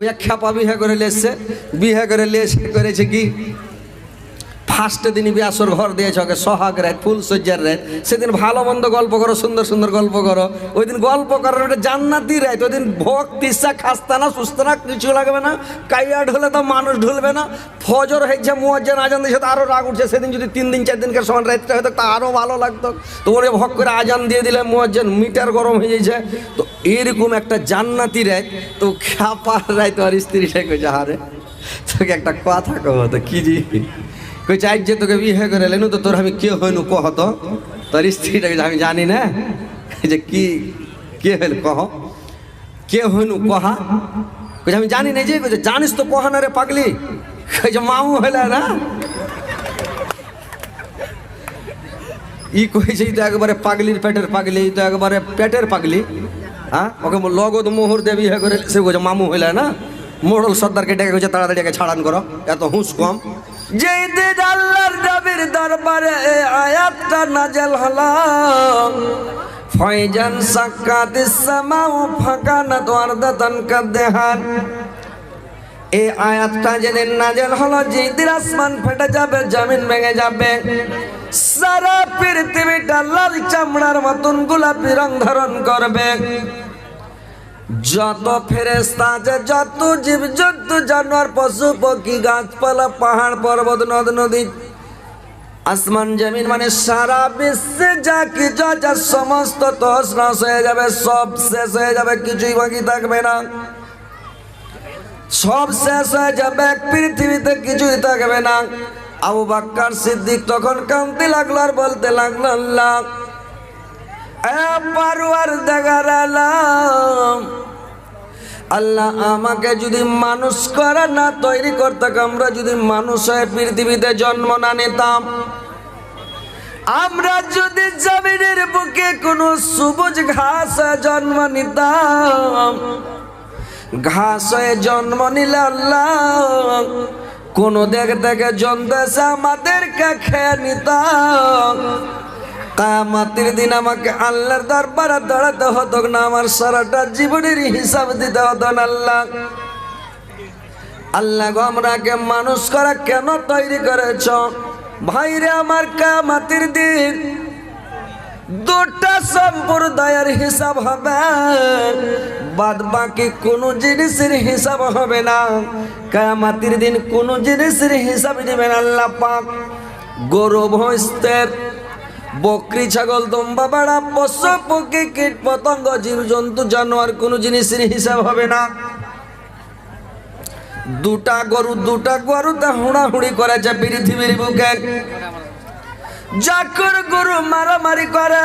এক খ্যাপা বিয়ে করে লেসছে বিহে করে লেসে করেছে কি? ফার্স্ট দিন বিয়াসর ঘর দিয়েছে, ওকে সোহাগ রাত ফুল সজ্জার সেদিন ভালো মন্দ গল্প করো, সুন্দর সুন্দর গল্প করো। ওই দিন গল্প করার ওটা জান্নাতি রাত ওই দিন ভোগ তিসা খাস্তা না সুস্থ না কিছু লাগবে না। কাইয়া ঢুলে তো মানুষ ঢুলবে না। ফজর হয়েছে, মুয়াজ্জান আজান দিয়েছে তো আরও রাগ উঠছে। সেদিন যদি তিন দিন, চার দিনকার সমান রাত্রে হয়তো তা আরও ভালো লাগতো। তো ওরে ভোগ করে আজান দিয়ে দিলে মুয়াজ্জান, মিটার গরম হয়ে যাচ্ছে তো এরকম একটা জান্নাতি রাত তো খ্যাপার রাত আর স্ত্রীটা কইছে হারে। তোকে একটা কথা কব, তো কি জি কই চাই যে তোকে বিয়ে করে লেনু তো তোর আমি কে হইনু, কহ তো? তোর স্ত্রীটাকে আমি জানি না? যে কি, কে হইল, কহ? কে হইনু, কহা? কই আমি জানি না যে কইছে জানিস তো, কহা না রে পাগলি? কইছে মামু হইলা না? ই কইছে তো একবারে পাগলির পেটের পাগলি তো একবারে পেটের পাগলি হ্যাঁ ওকে লগদ মোহর দেবী হয়ে করে সে কইছে মামু হইলা না? মোড়ল সর্দারকে ডেকে কইছে, তাড়াতাড়ি একে ছাড়ান করো, এত হুঁশ কম। যেই দিন আল্লাহর নবীর দরবারে আয়াতটা নাজেল হলো ফয়জান সাক্কাতিস সামাউ ফাকানাত ওয়ারদাতান কাদেহান এই আয়াতটা যেদিন নাজেল হলো যেদিন আসমান ফেটে যাবে, জমিন ভেঙে যাবে, সারা পৃথিবীটা লাল চামড়ার মতন গোলাপি রং ধারণ করবে। যত ফেরেস্তা আছে, যত জীব জন্তু, জানোয়ার, পশু, পক্ষী, গাছপালা, পাহাড়, পর্বত, নদ, নদী, আসমান, জমিন মানে সারা বিশ্বে যা কিছু আছে সমস্ত তস নস হয়ে যাবে, সব শেষ হয়ে যাবে, কিছুই বাকি থাকবে না। সব শেষ হয়ে যাবে পৃথিবীতে কিছুই থাকবে না। আবু বাক্কার সিদ্দিক তখন কাঁদতে লাগল আর বলতে লাগল, আল্লাহ পারুয়ার আল্লাহ আমাকে যদি মানুষ করা না, তৈরি করতাম আমরা যদি মানুষ হয়ে পৃথিবীতে জন্ম না নিতাম। আমরা যদি জমিনের বুকে কোনো সবুজ ঘাস জন্ম নিতাম। ঘাস হয়ে জন্ম নিলে আল্লাহ কোন দেখ থেকে জন্তু আমাদেরকে খেয়ে নিতাম। কামাতির দিন আমাকে আল্লাহর দরবারে দাঁড়াতে হতো না, আমার সারাটা জীবনের হিসাব দিতে হতো না আল্লাহ। আল্লাহ গো আমরাকে মানুষ করা কেন তৈরি করেছ? ভাইরে আমার কামাতির দিন দুটা সম্প্রদায়ের হিসাব হবে বাদ বাকি কোনো জিনিসের হিসাব হবে না। কায়ামাতির দিন কোনো জিনিসের হিসাব নেবেন আল্লাহ পাক। গরু ভৈস্তের বকরি ছাগল দম্বা বাড়া পশু পক্ষী, কীট পতঙ্গ জীব জানোয়ার, কোনো জিনিসের হিসাব হবে না। দুটা গরু, দুটা গরুতে হুড়াহুড়ি করেছে পৃথিবীর বুকে। জাকর গরু মারামারি করে,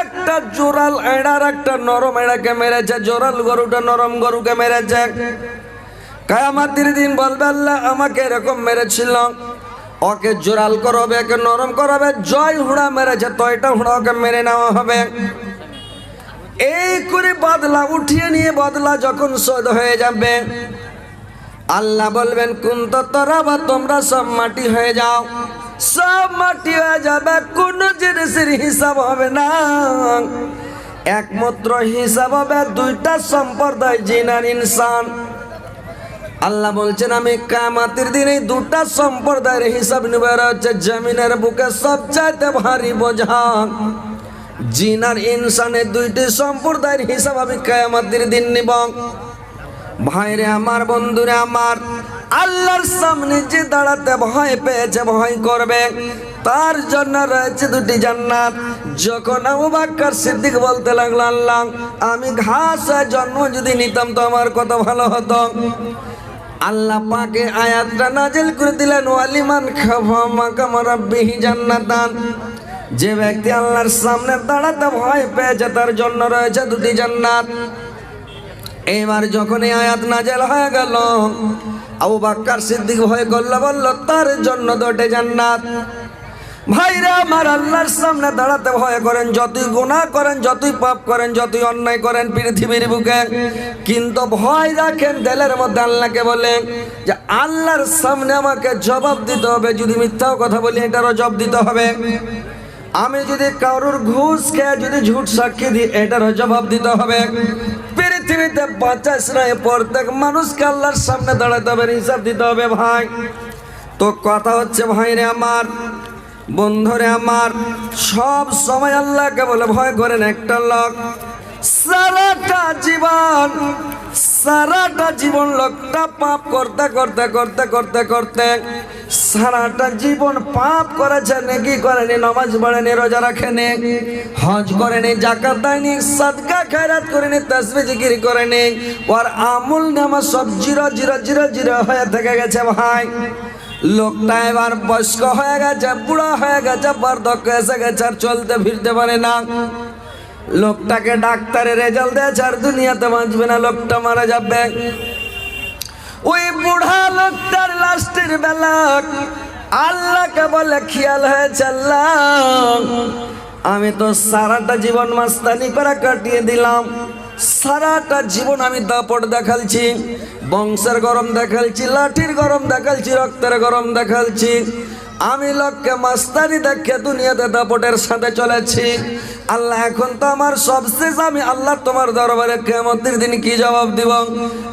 একটা জোরাল এড়ার, একটা নরম এড়াকে মেরেছে, জোরাল গরুটা নরম গরুকে মেরেছে। কায়ামাতির দিন বলবে, আল্লাহ আমাকে এরকম মেরেছিল। ওকে জোরাল করাবে নরম করাবে, জয় হুড়া মেরেছে, তয়টা হুড়া ওকে মেরে নেওয়া হবে। এই করে বদলা উঠিয়ে নিয়ে বদলা যখন শোধ হয়ে যাবে, আল্লাহ বলবেন, কোন তো তোরা বা তোমরা সব মাটি হয়ে যাও। সব মাটি হয়ে যাবে, কোন জিনিসের হিসাব হবে না। একমাত্র হিসাব হবে দুইটা সম্প্রদায় জিনার ইনসান। আল্লাহ বলছেন, আমি কামাতির দিন দুটা সম্প্রদায়ের হিসাব নেবে। হচ্ছে জমিনের বুকে সবচাইতে ভারী বোঝা জিনার ইনসানের দুইটি সম্প্রদায়ের হিসাব আমি কায়ামাতির দিন নিব। ভাইরে আমার, বন্ধুরে আমার, আল্লাহর সামনে যে দাঁড়াতে ভয় পেয়েছে, ভয় করবে। তার জন্য রয়েছে দুটি জান্নাত। যখন আবু বাক্কার সিদ্দিক বলতে লাগল, আল্লাহ, আমি ঘাস জন্ম যদি নিতাম তো আমার কত ভালো হতো। আল্লাহ পাকে আয়াতটা নাজেল করে দিলেন, ওয়ালিমান খাফা মাকাম রাব্বিহি জান্নাতান। যে ব্যক্তি আল্লাহর সামনে দাঁড়াতে ভয় পেয়েছে তার জন্য রয়েছে দুটি জান্নাত। এবার যখন এই আয়াত নাজেল হয়ে গেল, আবু বাক্কার সিদ্দিক ভয় করল, বলল, তার জন্য দুটি জান্নাত। ভাইরা, আমার আল্লাহর সামনে দাঁড়াতে ভয় করেন, যতই গুনাহ করেন, যতই পাপ করেন, যতই অন্যায় করেন পৃথিবীর বুকে। কিন্তু ভয় রাখেন, দেলের মধ্যে আল্লাহকে বলেন যে, আল্লাহর সামনে আমাকে জবাব দিতে হবে, যদি মিথ্যাও কথা বলি, এটারও জবাব দিতে হবে। আমি যদি কারোর ঘুষ খেয়ে যদি ঝুট সাক্ষী দিই, এটারও জবাব দিতে হবে। পৃথিবীতে বাঁচাস না প্রত্যেক মানুষকে আল্লাহর সামনে দাঁড়াতে হবে, হিসাব দিতে হবে ভাই। তো কথা হচ্ছে ভাই রে আমার বন্ধুরে আমার, সব সময় আল্লাহকে বলে ভয় করেন একটা লোক। সারাটা জীবন সারাটা জীবন লোকটা পাপ করতে করতে করতে করতে করতে সারাটা জীবন পাপ করেছে, নাকি করেনি, নামাজ পড়েনি, রোজা রাখেনি, হজ করেনি, জাকাত দেয়নি, সাদকা খায়রাত করেনি, তসবি, জিকির করেনি। ওর আমুল নামা সব জিরো জিরো জিরো জিরো হয়ে থেকে গেছে ভাই। লোকটা এবার বয়স্ক হয়ে গেছে, বুড়া হয়ে গেছে বার্ধক্য এসে গেছে আর চলতে ফিরতে পারে না। লোকটাকে ডাক্তারের রেজাল্ট দিয়েছে আর দুনিয়াতে বাঁচবে না, লোকটা মারা যাবে। ওই বুড়া লোকটার লাস্টের বেলা আল্লাহকে বলে, খেয়াল হয়েছে আমি তো সারাটা জীবন মাস্তানি করে কাটিয়ে দিলাম। সারাটা জীবন আমি দাপট দেখালছি বংশের গরম দেখালছি লাঠির গরম দেখালছি রক্তের গরম দেখালছি। আমি লোককে মাস্তানি দেখে দুনিয়াতে দাপটের সাথে চলেছি। আল্লাহ, এখন তো আমার সবশেষ আমি আল্লাহ তোমার দরবারে কেমতের দিন কি জবাব দিব?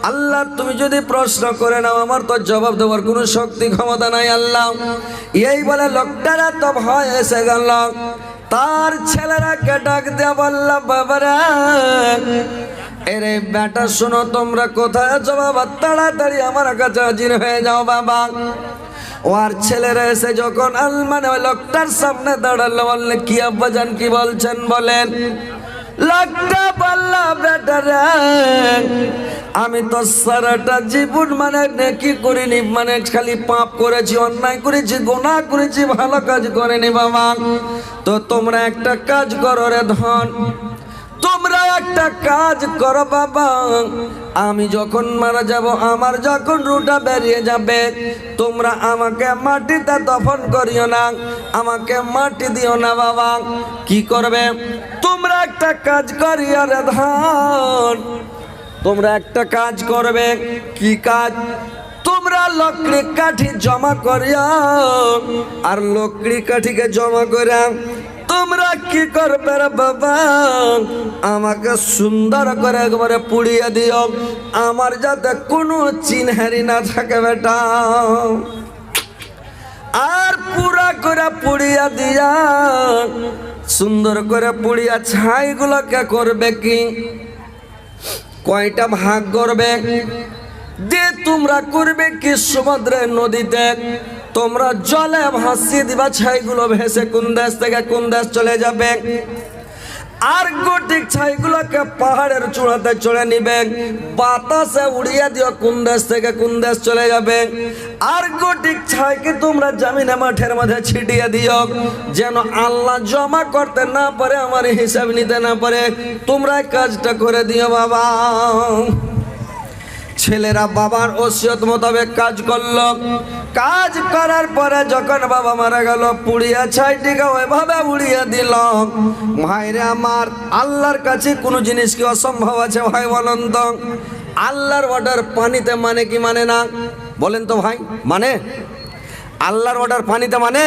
আল্লাহ, তুমি যদি প্রশ্ন করে নাও, আমার তো জবাব দেওয়ার কোনো শক্তি, ক্ষমতা নাই আল্লাহ। এই বলে লোকটারা তো ভয় এসে গেল। তার ছেলেরাকে ডাক দেয়া বললাম বাবারা, এরে বেটা, শোনো, তোমরা কোথায়? আছো বাবা তাড়াতাড়ি আমার কাছে হাজির হয়ে যাও, বাবা। ওর ছেলেরা এসে যখন মানে ওই লোকটার সামনে দাঁড়াল, বললে, কি আব্বাজান কি বলছেন? বলেন, লোকটা বললা বেটারা আমি তো সারাটা জীবন মানে নেকি করিনি মানে খালি পাপ করেছি, অন্যায় করেছি গোনা করেছি, ভালো কাজ করিনি বাবা। তো তোমরা একটা কাজ করো রে ধন। তোমরা একটা কাজ করো বাবা। আমি যখন মারা যাব, আমার যখন রুটা বেরিয়ে যাবে, তোমরা আমাকে মাটিতে দফন করিও না, আমাকে মাটি দিও না বাবা। কি করবে? তোমরা একটা কাজ করিও রে ধন। তোমরা একটা কাজ করবে, কি কাজ? তোমরা লকড়ি কাঠি জমা করিয়া আর লকড়ি কাঠিকে জমা করে তোমরা কি করবে বাবা? আমাকে সুন্দর করে একবারে পুড়িয়ে দিও। আমার যাতে কোনো চিনহারি না থাকে বেটা। আর পুরা করে পুড়িয়া দিয়া, সুন্দর করে পুড়িয়া ছাইগুলোকে করবে কি? কয়টা ভাগ করবে? যে তোমরা করবে কি সমুদ্রের নদীতে? তোমরা জলে ভাসিয়ে দিবা ছাইগুলো ভেসে কোন দেশ থেকে কোন দেশ চলে যাবে? আর গোটিক ছাইগুলোকে পাহাড়ের চূড়াতে চড়ে নিবে। বাতাসে উড়িয়ে দিও কোন দেশ থেকে কোন দেশ চলে যাবে। আর গোটিক ছাইকে তোমরা জামিনে মাঠের মধ্যে ছিটিয়ে দিও। যেন আল্লাহ জমা করতে না পারে, আমার হিসাব নিতে না পারে। তোমরা কাজটা করে দিও বাবা। ছেলেরা বাবার ওসিয়ত মোতাবেক কাজ করল। কাজ করার পরে যখন বাবা মারা গেল, পুড়িয়া ছাইটিকে ওইভাবে উড়িয়ে দিল। ভাইরে আমার, আল্লাহর কাছে কোনো জিনিস কি অসম্ভব আছে ভাই বলেন আল্লাহর অর্ডার পানিতে মানে কি মানে না? বলেন তো ভাই মানে? আল্লাহর অর্ডার পানিতে মানে?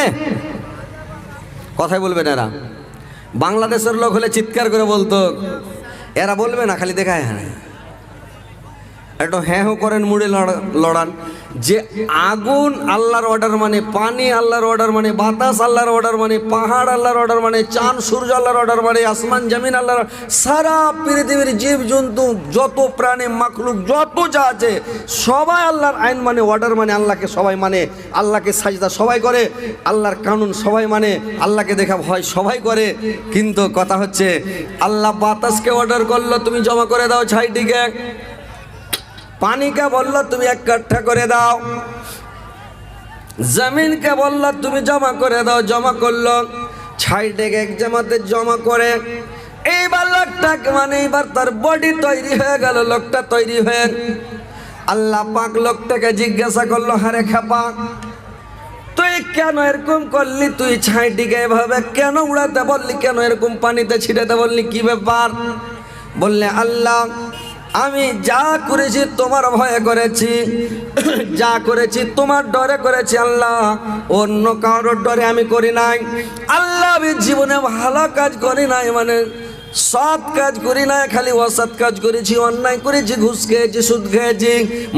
কথাই বলবেন এরা। বাংলাদেশের লোক হলে চিৎকার করে বলতো। এরা বলবে না, খালি দেখায় হ্যাঁ একটু হ্যাঁ হো করেন মুড়ে লড়া- লড়ান। যে আগুন আল্লাহর অর্ডার মানে পানি আল্লাহর অর্ডার মানে বাতাস আল্লাহর অর্ডার মানে পাহাড় আল্লাহর অর্ডার মানে চাঁদ, সূর্য আল্লাহর অর্ডার মানে আসমান, জমিন আল্লাহর সারা পৃথিবীর জীব জন্তু যত প্রাণী, মাখলুক, যত যা আছে, সবাই আল্লাহর আইন মানে অর্ডার মানে আল্লাহকে সবাই মানে আল্লাহকে সাজদা সবাই করে, আল্লাহর কানুন সবাই মানে আল্লাহকে দেখা ভয় সবাই করে। কিন্তু কথা হচ্ছে, আল্লাহ বাতাসকে অর্ডার করল, তুমি জমা করে দাও ছাইটিকে। পানিকে বলল, তুমি এক কাঠা করে দাও। জমিনকে বলল, তুমি জমা করে দাও। জমা করল। ছাইটাকে এক জামাতে জমা করে। এইবার লোকটাকে মানে এইবার তার বডি তৈরি হয়ে গেল, লোকটা তৈরি হয়ে। আল্লাহ পাক লোকটাকে জিজ্ঞাসা করল, হারে খাপা, তুই কেন এরকম করলি? তুই ছাইটিকে এভাবে কেন উড়াতে বললি? কেন এরকম পানিতে ছিটাতে বললি? কি ব্যাপার? বললে, আল্লাহ আমি যা করেছি, তোমার ভয়ে করেছি। যা করেছি, তোমার ডরে করেছি, আল্লাহ। অন্য কারোর ডরে আমি করি নাই। আল্লাহ আমি জীবনে ভালো কাজ করি নাই মানে সৎ কাজ করি না, খালি অসৎ কাজ করেছি, অন্যায় করেছি, ঘুষ খেয়েছি, সুদ খেয়েছি,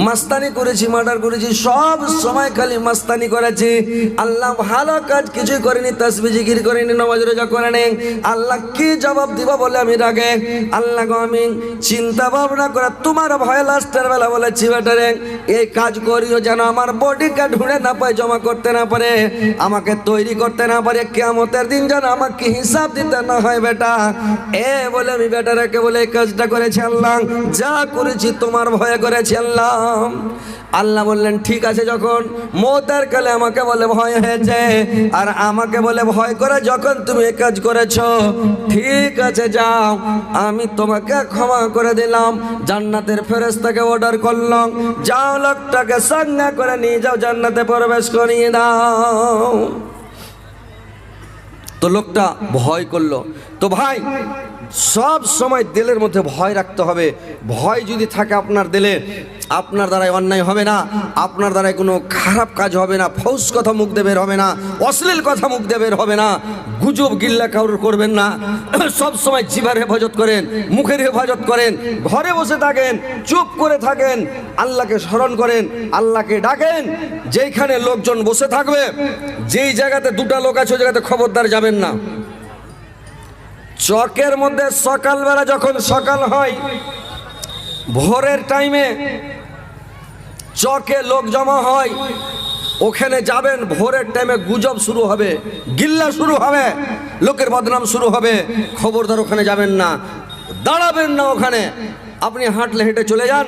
মাস্তানি করেছি, মার্ডার করেছি, সব সময় খালি মাস্তানি করেছি। আল্লাহ ভালো কাজ কিছুই করেনি, তসবি, জিকির করেনি, নমাজ, রোজা করেনি আল্লাহ কি জবাব দিব বলে আমি রাগে? আল্লাহ আমি চিন্তা ভাবনা করে তোমার ভয় লাস্টের বেলা বলেছি, বেটারে, এই কাজ করিও যেন আমার বডিকে ঢুঁড়ে না পায়, জমা করতে না পারে, আমাকে তৈরি করতে না পারে কেমতের দিন যেন আমাকে হিসাব দিতে না হয়, বেটা। এ বলে আমি বেটারাকে বলে এই কাজটা করেছি আল্লাহ যা করেছি তোমার ভয়ে করেছি আল্লাহ আল্লাহ বললেন, ঠিক আছে, যখন মৌতের কালে আমাকে বলে ভয় হয়েছে, আর আমাকে বলে ভয় করে যখন তুমি এই কাজ করেছ, ঠিক আছে, যাও। আমি তোমাকে ক্ষমা করে দিলাম। জান্নাতের ফেরেস্তাকে অর্ডার করলাম। যাও, লোকটাকে সঙ্গে করে নিয়ে যাও, জান্নাতে প্রবেশ করিয়ে দাও। তো লোকটা ভয় করল। তো ভাই সব সময় দিলের মধ্যে ভয় রাখতে হবে। ভয় যদি থাকে আপনার দিলে, আপনার দ্বারাই অন্যায় হবে না, আপনার দ্বারাই কোনো খারাপ কাজ হবে না ফৌস কথা মুখ দিয়ে বের হবে না, অশ্লীল কথা মুখ দিয়ে বের হবে না, গুজব গিল্লা কাউর করবেন না। সব সময় জিভার হেফাজত করেন, মুখের হেফাজত করেন, ঘরে বসে থাকেন, চুপ করে থাকেন, আল্লাহকে স্মরণ করেন, আল্লাহকে ডাকেন, যেইখানে লোকজন বসে থাকবে, যেই জায়গাতে দুটা লোক আছে, ওই জায়গাতে খবরদার যাবেন না। চকের মধ্যে সকালবেলা যখন সকাল হয়, ভোরের টাইমে চকে লোক জমা হয়, ওখানে যাবেন, ভোরের টাইমে গুজব শুরু হবে, গিল্লা শুরু হবে, লোকের বদনাম শুরু হবে, খবরদার ওখানে যাবেন না, দাঁড়াবেন না ওখানে। আপনি হাঁটলে হেঁটে চলে যান,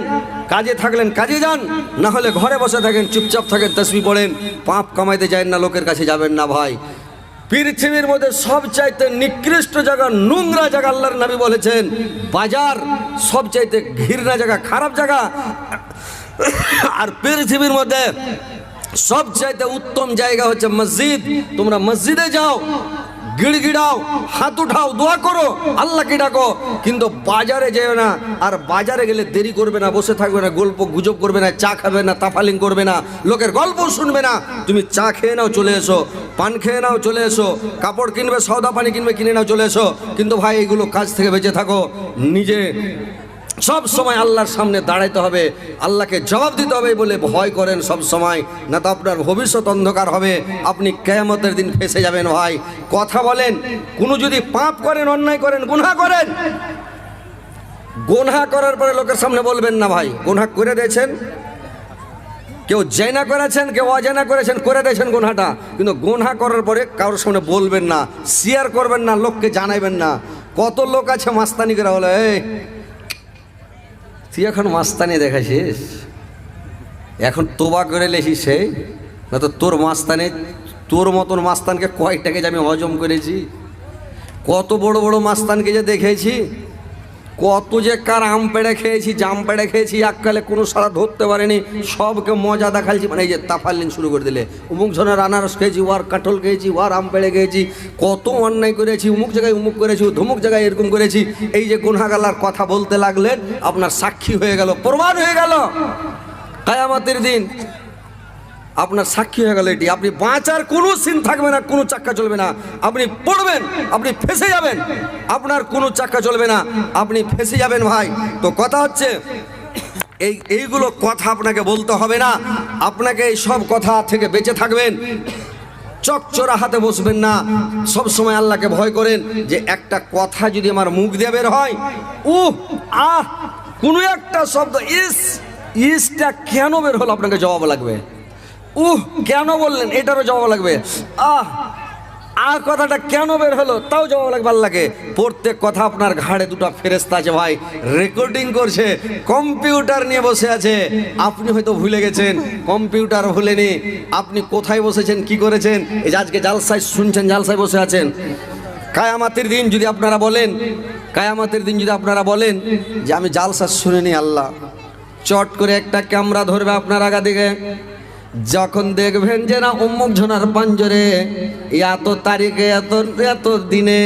কাজে থাকলেন, কাজে যান, না হলে ঘরে বসে থাকেন, চুপচাপ থাকেন, তসবি পড়েন, পাপ কামাইতে যায় না, লোকের কাছে যাবেন না ভাই। পৃথিবীর মধ্যে সবচাইতে নিকৃষ্ট জায়গা নোংরা জায়গা আল্লাহর নবী বলেছেন। বাজার সবচাইতে ঘৃণা জায়গা, খারাপ জায়গা। আর পৃথিবীর মধ্যে সবচাইতে উত্তম জায়গা হচ্ছে মসজিদ। তোমরা মসজিদে যাও গিড়গিড়াও, হাত উঠাও, দোয়া করো, আল্লাহকে ডাকো। কিন্তু বাজারে যেও না, আর বাজারে গেলে দেরি করবে না, বসে থাকবে না, গল্প গুজব করবে না, চা খাবে না, তাফালিং করবে না, লোকের গল্প শুনবে না। তুমি চা খেয়ে নাও, চলে এসো, পান খেয়ে নাও, চলে এসো, কাপড় কিনবে, সওদা পানি কিনবে, কিনে নাও, চলে এসো। কিন্তু ভাই, এগুলো কাজ থেকে বেঁচে থাকো, নিজে সব সময় আল্লাহর সামনে দাঁড়াইতে হবে, আল্লাহকে জবাব দিতে হবে বলে ভয় করেন সব সময়। না তো আপনার ভবিষ্যৎ অন্ধকার হবে, আপনি কেয়ামতের দিন ফেসে যাবেন ভাই। কথা বলেন, কোনো যদি পাপ করেন, অন্যায় করেন, গুনাহ করেন। গুনাহ করার পরে লোকের সামনে বলবেন না ভাই, গুনাহ করে দিয়েছেন। কেউ জেনা করেছেন, কেউ অজেনা করেছেন, করে দিয়েছেন গুনহাটা। কিন্তু গুনহা করার পরে কারোর সামনে বলবেন না শেয়ার করবেন না, লোককে জানাইবেন না। কত লোক আছে মাস্তানি করে বলে, এই তুই এখন মাস্তানি দেখাছিস এখন তোবা করে লেখি সে না তো তোর মাস্তানে, তোর মতন মাস্তানকে কয়টাকে যে আমি হজম করেছি? কত বড় বড় মাস্তানকে যে দেখেছি? কত যে কার আম পেড়ে খেয়েছি, জাম পেড়ে খেয়েছি, এককালে কোনো সারা ধরতে পারেনি, সবকে মজা দেখাইছি। মানে এই যে তাফালিং শুরু করে দিলে, উমুক জনের আনারস খেয়েছি, ওয়ার কাঠল খেয়েছি, ওয়ার আম পেড়ে খেয়েছি, কত অন্যায় করেছি, উমুক জায়গায় উমুক করেছি, ধুমুক জায়গায় এরকম করেছি, এই যে গুনহাগালার কথা বলতে লাগলেন, আপনার সাক্ষী হয়ে গেল, প্রমাণ হয়ে গেল। কায়ামাতের দিন আপনার সাক্ষী হয়ে গেল এটি। আপনি বাঁচার কোনো সিন থাকবে না, কোনো চাক্কা চলবে না। আপনি পড়বেন, আপনি ফেসে যাবেন। আপনার কোনো চাক্কা চলবে না। আপনি ফেসে যাবেন ভাই। তো কথা হচ্ছে, এই, এইগুলো কথা আপনাকে বলতে হবে না। আপনাকে এই সব কথা থেকে বেঁচে থাকবেন। চকচরা হাতে বসবেন না। সব সময় আল্লাহকে ভয় করেন যে একটা কথা যদি আমার মুখ দিয়ে বের হয় উ আহ, কোনো একটা শব্দ, ইস, ইসটা কেন বের হলো? আপনাকে জবাব লাগবে। উহ, কেন বললেন? এটারও জবাব লাগবে। আহ আ কথাটা কেন বের হলো? তাও জবাব লাগবে আল্লাহকে। প্রত্যেক কথা আপনার ঘাড়ে দুটো ফেরেস্তা আছে ভাই। রেকর্ডিং করছে কম্পিউটার নিয়ে বসে আছে। আপনি হয়তো ভুলে গেছেন কম্পিউটার ভুলেনি। আপনি কোথায় বসেছেন, কি করেছেন? এই যে আজকে জালসায় শুনছেন, জালসায় বসে আছেন। কায়ামাতের দিন যদি আপনারা বলেন, কায়ামাতের দিন যদি আপনারা বলেন যে আমি জালসা শুনিনি আল্লাহ, চট করে একটা ক্যামেরা ধরবে আপনার আগা দিকে। যখন দেখবেন যে না অমুক ঝোনার পাঞ্জরে, এত তারিখে, এত এত দিনে,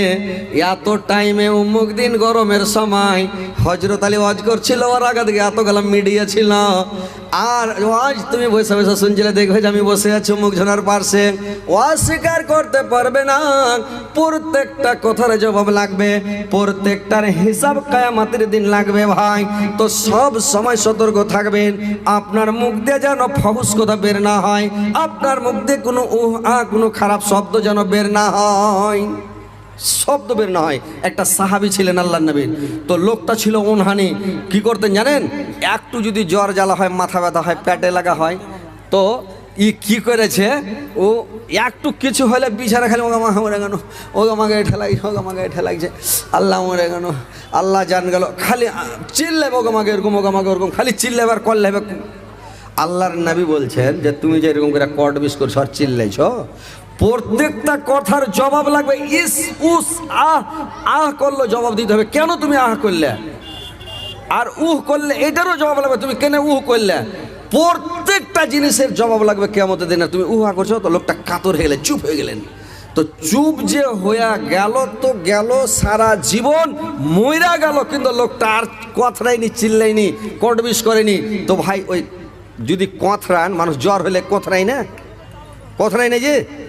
এত টাইমে অমুক দিন গরমের সময় হজরত আলী ওয়াজ করছিল, ওর আগে এত গেলাম মিডিয়া ছিল আর আজ তুমি বসে বসে শুনছিলে, দেখবে যে আমি বসে আছি মুখ ঝোনার পার্শ্বে। অস্বীকার করতে পারবে না। প্রত্যেকটা কথার জবাব লাগবে, প্রত্যেকটার হিসাব কায়ামাতের দিন লাগবে ভাই। তো সব সময় সতর্ক থাকবেন, আপনার মুখ দিয়ে যেন ফহুস কথা বের না হয়, আপনার মুখ দিয়ে কোনো উহ আহ কোনো খারাপ শব্দ যেন বের না হয়। শব্দ বের না হয়। একটা সাহাবি ছিলেন আল্লাহ নবীর। তো লোকটা ছিল উনহানি। কি করতেন জানেন? একটু যদি জ্বর জ্বালা হয়, মাথা ব্যথা হয়, পেটে লাগা হয়, তো ই কি করেছে? ও একটু কিছু হলে বিছানা খালি ওগা মাখা মরে গেল। ওগা মাকে এটা লাগছে ওগা মাকে এটা লাগছে আল্লাহ মরে গেল, আল্লাহ জান গেল। খালি চিল্লে ওগা মাকে এরকম ওগা মাকে ওরকম। খালি চিল্লে এবার করলে আল্লাহর নাবি বলছেন যে, তুমি যে এরকম করে কট বিস্কুট আর চিল্লাইছ প্রত্যেকটা কথার জবাব লাগবে, ইস, উস, আহ আহ করলে জবাব দিতে হবে। কেন তুমি আহ করলে? আর উহ করলে, এটারও জবাব লাগবে, তুমি কেন উহ করলে? প্রত্যেকটা জিনিসের জবাব লাগবে কেমন দিন। তুমি উহা করছ, তো লোকটা কাতর হয়ে গেলে, চুপ হয়ে গেলেন। তো চুপ যে হইয়া গেল, তো গেল সারা জীবন, মইরা গেল, কিন্তু লোকটা আর কথাইনি চিল্লাইনি কটবিস করেনি। তো ভাই, ওই যদি কথরান, মানুষ জ্বর হলে কথরাই না? কথরাই না যে?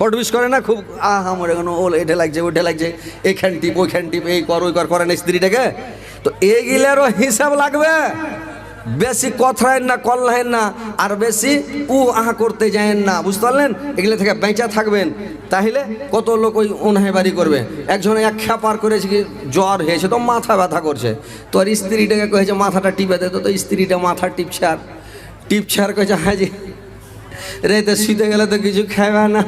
কটবিস করে না, খুব আহ, আমার এখানে ওল এটা লাগছে, ওইটা লাগছে। এইখান টিপ ওইখান টিপ, এই কর, ওই কর, করে না স্ত্রীটাকে তো এইগুলারও হিসাব লাগবে। বেশি কথরাইন না কল্লাহেন না, আর বেশি উ আহা করতে যায়েন না, বুঝতে পারলেন? এগুলো থেকে বেঁচা থাকবেন। তাহলে কত লোক ওই বাড়ি করবে? একজন এক পার করেছে কি জ্বর হয়েছে, তো মাথা ব্যথা করছে। তো আর স্ত্রীটাকে কয়েছে, মাথাটা টিপে দে তো স্ত্রীটা মাথা টিপছে আর। টিপছে আর কয়েছে হাজি রেতে শুতে গেলে তো কিছু খাবে না।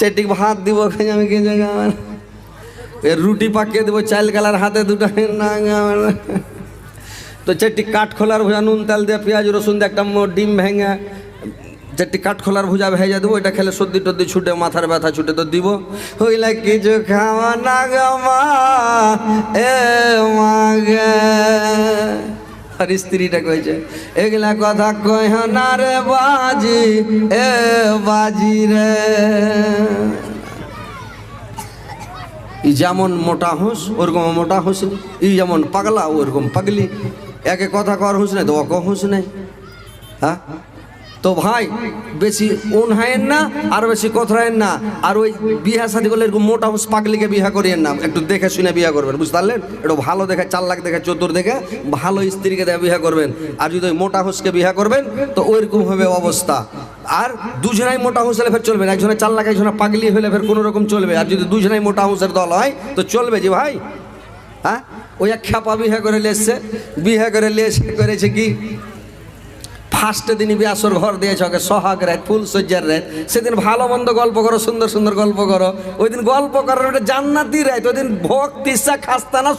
চেটিক ভাত দিব ওখানে আমি না এ রুটি পাকিয়ে দেবো, চাল কালার হাতে দুটো না তো চারটি কাঠ খোলার ভুজা, নুন, তেল দিয়ে পেঁয়াজ, রসুন দিয়ে একটা মো- ডিম ভেঙে চারটি কাঠ খোলার ভুজা ভেজে দেবো এটা খেলে সর্দি টর্দি ছুটে, মাথার ব্যথা ছুটে তো দিব। হইলে কিছু খাওয়া না গো মা, এ মাগে আর স্ত্রীটা কইছে, এগুলা কথা কহ না রে বাজি, এ বাজি রে। ই যেমন মোটা হুঁস, ওরকম মোটা হুঁস ই যেমন পাগলা, ওরকম পাগলি। একে কথা কর হুঁস নাই, তো অক হুঁস নাই। হ্যাঁ? তো ভাই, বেশি উন হায়েন না, আর বেশি কথরায়েন না। আর ওই বিহা শাদি করলে এরকম মোটা হুঁস পাগলিকে বিহা করিয়েন না। একটু দেখে শুনে বিয়া করবেন, বুঝতে পারলেন? একটু ভালো দেখে চার লাখ দেখে, চতুর দেখে, ভালো স্ত্রীকে দেখে বিয়া করবেন। আর যদি ওই মোটা হুঁসকে বিয়া করবেন, তো ওইরকম হবে অবস্থা। আর দুজনাই মোটা হুঁস হলে ফের চলবে না। একজনে চার লাখ একজনে পাগলি হলে ফের কোনো রকম চলবে। আর যদি দুজনাই মোটা হুঁসের দল হয়, তো চলবে যে ভাই। হ্যাঁ? ওই এক খ্যাপা বিহা করে লেসছে। বিহা করে লেসে করেছে কি? ফার্স্টে দিনই বিয়াসর ঘর দিয়েছে ওকে, সোহাগ রাত ফুল সজ্জার রাত সেদিন ভালো মন্দ গল্প করো, সুন্দর সুন্দর গল্প করো। ওই দিন গল্প করার ওটা জান্নাতি রাত ওই দিন ভোগ তিসা খাস্তা না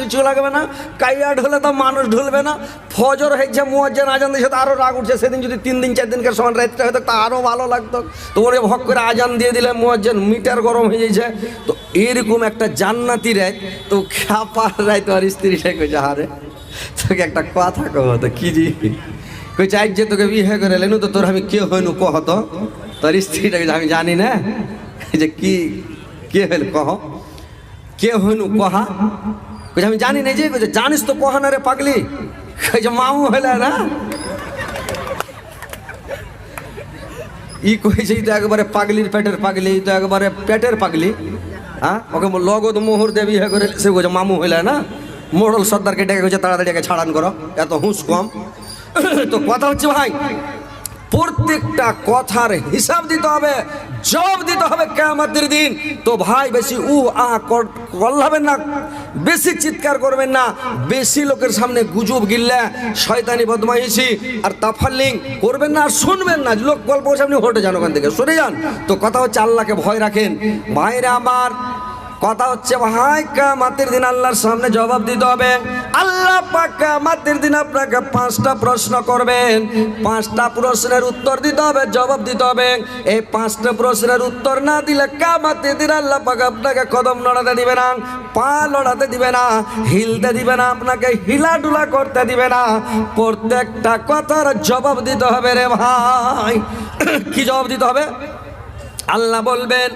কিছু লাগবে না। কাইয়া ঢুলে তো মানুষ ঢুলবে না। ফজর হয়েছে, মুয়াজ্জান আজান দিয়েছে, তো আরও রাগ উঠছে। সেদিন যদি তিন দিন, চার দিনকার সমান রাতটা হতো তা আরও ভালো লাগতো। তো ওরে ভোগ করে আজান দিয়ে দিলে মুয়াজ্জান, মিটার গরম হয়ে যাচ্ছে তো এরকম একটা জান্নাতি রাত তো খ্যাপার রাত আর স্ত্রী কইছে হারে তোকে একটা কথা কব, তো কি জি? কই চাই যে তোকে বিয়ে করে লেনু তো তোর আমি কে হইনু, কহ তো। তোর স্ত্রীটাকে যে আমি জানি না, যে কি, কে হইল কহ? কে হইনু কহা? কইছে আমি জানি না যে জানিস তো কহ না রে পাগলি? কইছে মামু হইলা না? ই কইছে তো একবারে পাগলির পেটের পাগলি তো একবারে পেটের পাগলি। হ্যাঁ ওকে লগদ মোহর দেবী হয়ে করে, সে কইছে মামু হইলা না? মোড়ল সর্দারকে ডেকে কইছে, তাড়াতাড়ি একে ছাড়ান করো, এত হুঁশ কম। তো কথা হচ্ছে ভাই, প্রত্যেকটা কথার হিসাব দিতে হবে, জবাব দিতে হবে কেমতের দিন। তো ভাই, বেশি উ, আ করলাবেন না, বেশি চিৎকার করবেন না, বেশি লোকের সামনে গুজব গিল্লা, শয়তানি বদমাইশি আর তাফাল্লিং করবেন না আর শুনবেন না। লোক গল্প সামনে হটে যান ওখান থেকে, সরে যান। তো কথা হচ্ছে আল্লাহকে ভয় রাখেন। ভাইরা আমার কথা হচ্ছে, ভাই কামাতের দিন আল্লাহর সামনে জবাব দিতে হবে। আল্লাহ পাক কামাতের দিন আপনাকে পাঁচটা প্রশ্ন করবেন। পাঁচটা প্রশ্নের উত্তর দিতে হবে, জবাব দিতে হবে। এই পাঁচটা প্রশ্নের উত্তর না দিলে কামাতের দিন আল্লাহ পাক আপনাকে কদম নড়াতে দিবে না, পা লড়াতে দিবে না, হিলতে দিবে না, আপনাকে হিলাডুলা করতে দিবে না। প্রত্যেকটা কথার জবাব দিতে হবে রে ভাই। কি জবাব দিতে হবে? আল্লাহ বলবেন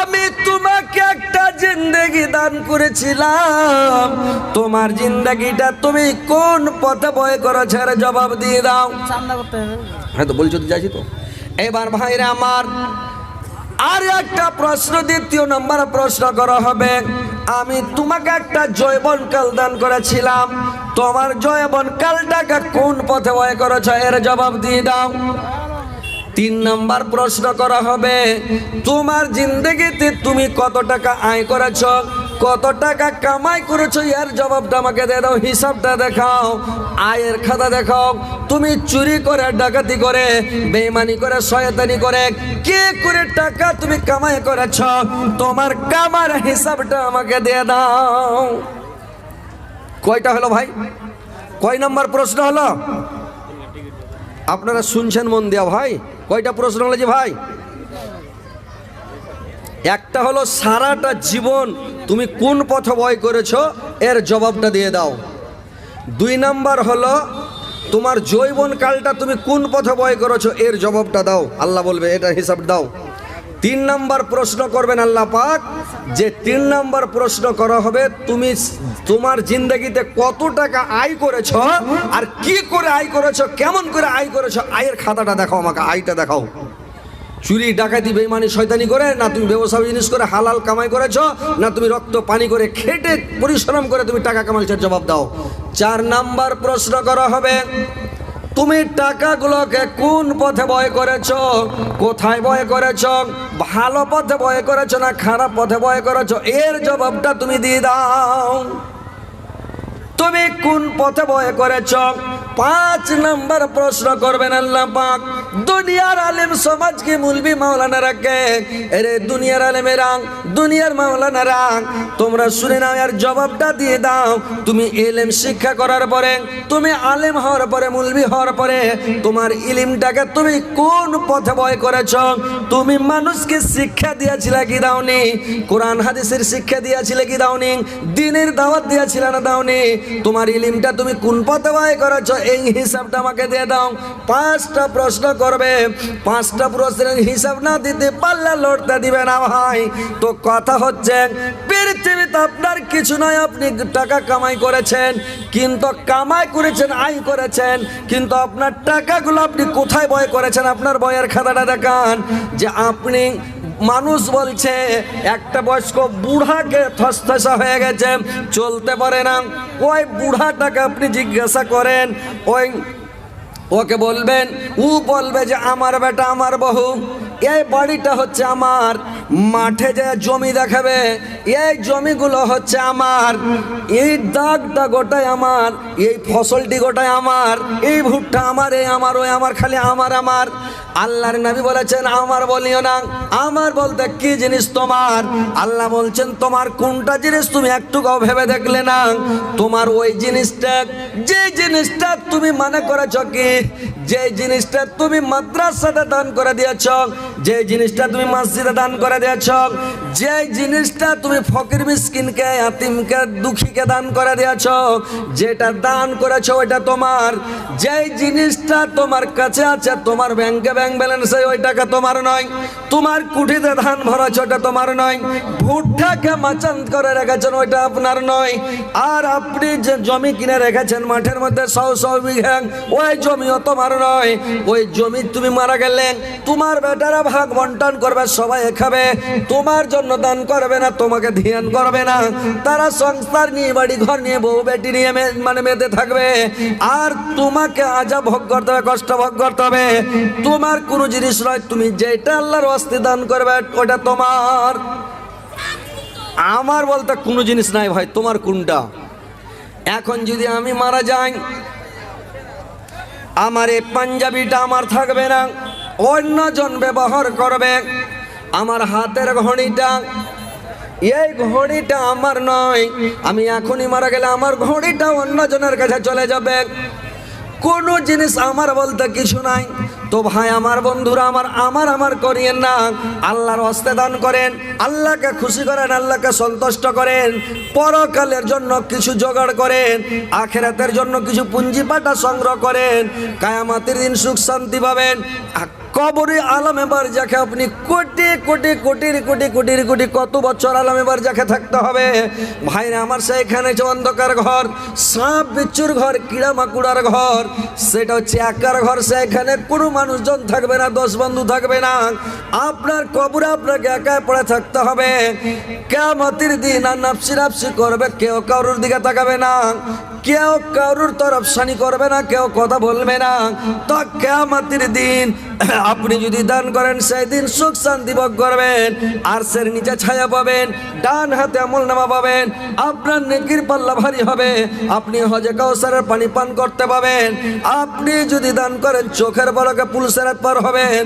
আমি তোমাকে একটা জিন্দগি দান করেছিলাম। তোমার জিন্দগিটা তুমি কোন পথে বয় করেছ এর জবাব দিয়ে দাও। হ্যাঁ তো বলছো তো যাইছি তো। এবার ভাইরা আমার আর একটা প্রশ্ন দ্বিতীয় নম্বর প্রশ্ন করা হবে। আমি তোমাকে একটা জৈবন কাল দান করেছিলাম। তোমার জৈবন কালটাকে কোন পথে বয় করেছ এর জবাব দিয়ে দাও। তিন নম্বর প্রশ্ন করা হবে, তোমার জিন্দগিতে তুমি কত টাকা আয় করেছ, কত টাকা কামাই করেছ, এর জবাবটা আমাকে দিয়ে দাও, হিসাবটা দেখাও, আয়ের খাতা দেখাও, তুমি চুরি করে, ডাকাতি করে, বেইমানি করে, শয়তানি করে, কে করে টাকা তুমি কামাই করেছ, তোমার কামার হিসাবটা আমাকে দিয়ে দাও। কয়টা হলো ভাই? কয় নম্বর প্রশ্ন হলো? আপনারা শুনছেন মন দেওয়া ভাই? কয়টা প্রশ্ন হলো যে ভাই? একটা হলো, সারাটা জীবন তুমি কোন পথ বয় করেছ? এর জবাবটা দিয়ে দাও। দুই নাম্বার হলো, তোমার জৈবন কালটা তুমি কোন পথে বয় করেছ? এর জবাবটা দাও। আল্লাহ বলবে এটা হিসাব দাও। তিন নম্বর প্রশ্ন করবেন আল্লাহ পাক, যে তিন নম্বর প্রশ্ন করা হবে, তুমি তোমার জিন্দগিতে কত টাকা আয় করেছ আর কি করে আয় করেছ, কেমন করে আয় করেছ, আয়ের খাতাটা দেখাও আমাকে, আয়টা দেখাও। চুরি, ডাকাতি বেমানি শয়তানি করে, না তুমি ব্যবসা জিনিস করে হালাল কামাই করেছ, না তুমি রক্ত, পানি করে খেটে পরিশ্রম করে তুমি টাকা কামাইছো জবাব দাও। চার নাম্বার প্রশ্ন করা হবে তুমি টাকাগুলোকে কোন পথে বয় করেছ? কোথায় বয় করেছ? ভালো পথে বয় করেছ না খারাপ পথে বয় করেছ? এর জবাবটা তুমি দিয়ে দাও। তুমি কোন পথে বয় করেছ? পাঁচ নম্বর প্রশ্ন করবেন আল্লাহ পাক। দুনিয়ার আলেম সমাজকে মুলবি মাওলানারা কে এরে দুনিয়ার আলেমেরা দুনিয়ার মাওলানারা তোমরা শুনে নাও আর জবাবটা দিয়ে দাও। তুমি এলেম শিক্ষা করার পরে, তুমি আলেম হওয়ার পরে, মুলবি হওয়ার পরে, তোমার ইলিমটাকে তুমি কোন পথে বয় করেছ? তুমি মানুষকে শিক্ষা দিয়েছিলে কি দাওনি? কোরআন, হাদিসের শিক্ষা দিয়েছিলে কি দাওনি? দিনের দাওয়াত দিয়েছিলে না দাওনি? তোমার ইলিমটা তুমি কোন পথে বয় করেছ? এই হিসাবটা আমাকে দিয়ে দাও। পাঁচটা প্রশ্ন করবে। পাঁচটা প্রশ্নের হিসাব না দিতে পারলে লড়তে দিবে না ভাই। তো কথা হচ্ছে, পৃথিবীতে আপনার কিছু নয় আপনি টাকা কামাই করেছেন, কিন্তু কামাই করেছেন, আয় করেছেন, কিন্তু আপনার টাকাগুলো আপনি কোথায় বয় করেছেন? আপনার বয়ের খাতাটা দেখান, যে আপনি মানুষ বলছে, একটা বয়স্ক বুড়াকে থসথসা হয়ে গেছে, চলতে পারে না। ওই বুড়াটাকে আপনি জিজ্ঞাসা করেন, ওই ওকে বলবেন উ বলবে যে আমার বেটা আমার বহু এই বাড়িটা হচ্ছে আমার, মাঠে যে জমি দেখাবে, এই জমিগুলো হচ্ছে আমার, এই দাগটা গোটাই আমার, এই ফসলটি গোটাই আমার, এই ভুট্টা আমার, এই আমার, ওই আমার, খালি আমার আমার। আল্লাহর নবী বলেছেন, আমার বলিও না। আমার বলতে কি জিনিস তোমার? আল্লাহ বলছেন, তোমার কোনটা জিনিস তুমি একটুকুও ভেবে দেখলে না? তোমার ওই জিনিসটা, যে জিনিসটা তুমি মনে করেছ কি, যে জিনিসটা তুমি মাদ্রাসাতে দান করে দিয়েছ, যে জিনিসটা তুমি মসজিদে দান করে দিয়েছ, যে জিনিসটা তুমি ফকির মিসকিনকে, আতিমকে, দুঃখীকে দান করে দিয়েছ, যেটা দান করেছ ওইটা তোমার যে জিনিসটা তোমার কাছে আছে, তোমার ব্যাংকে ব্যাংক ব্যালেন্সে ওই টাকা তোমার নয়। তোমার কুঠিতে ধান ভরাছ ওটা তোমার নয়। ভুট্টাকে মাচান করে রেখেছেন ওইটা আপনার নয়। আর আপনি যে জমি কিনে রেখেছেন মাঠের মধ্যে শও শও বিঘা, ওই জমিও তোমার নয়। ওই জমি তুমি মারা গেলে তোমার বেটারা ভাগ বন্টন করবে, সবাই খাবে। তোমার জন্য দান করবে না, তোমাকে ধ্যান করবে না। তারা সংসার নিয়ে, বাড়ি ঘর নিয়ে, বউ বেটি নিয়ে মানে মেতে থাকবে। আর তোমাকে আজা ভোগ করতে হবে, কষ্ট ভোগ করতে হবে। তোমার কোনো জিনিস নয়, তুমি যেটা আল্লাহর অস্তি দান করবে ওটা তোমার। আমার বলতে কোনো জিনিস নাই ভাই, তোমার কোনটা? এখন যদি আমি মারা যাই, আমার এই পাঞ্জাবিটা আমার থাকবে না অন্যজন ব্যবহার করবে, আমার হাতের ঘড়িটা, এই ঘড়িটা আমার নয়, আমি এখনই মারা গেলে আমার ঘড়িটা অন্যজনের কাছে চলে যাবে। কোনো জিনিস আমার বলতে কিছু নাই তো ভাই, আমার বন্ধুরা, আমার আমার আমার করিয়েন না। আল্লাহর হস্তে দান করেন, আল্লাহকে খুশি করেন, আল্লাহকে সন্তুষ্ট করেন, পরকালের জন্য কিছু জোগাড় করেন, আখেরাতের জন্য কিছু পুঞ্জি পাটা সংগ্রহ করেন, কায়ামাতির দিন সুখ শান্তি পাবেন। কবরে আলমে বার যাকে আপনি কোটি কোটি, কোটির কোটি কোটির, কোটি কত বছর আলমে বার যাকে থাকতে হবে? ভাইরা, আমার সেইখানে যে অন্ধকার ঘর, সাপ বিচ্ছুর ঘর, কিড়া মাকুড়ার ঘর, সেটা হচ্ছে একার ঘর সেখানে কোনো মানুষজন থাকবে না, দশ বন্ধু থাকবে না। আপনার কবরে আপনাকে একাই পড়ে থাকতে হবে। কেমতির দিন আর নাপসি নাপসি করবে, কেউ কারোর দিকে তাকাবে না। কেউ কারোর তরফ সানি করবে না, কেউ কথা বলবে না। তো কেমতির দিন আপনি যদি দান করেন সেই দিন সুখ শান্তি ভোগ করবেন। আর সের নিচে ছায়া পাবেন, ডান হাতে আমল নামা পাবেন, আপনার নেকির পাল্লা ভারী হবে। আপনি হজে কাউসারের পানি পান করতে পাবেন। আপনি যদি দান করেন, চোখের বলকে পুলসেরাত পার হবেন।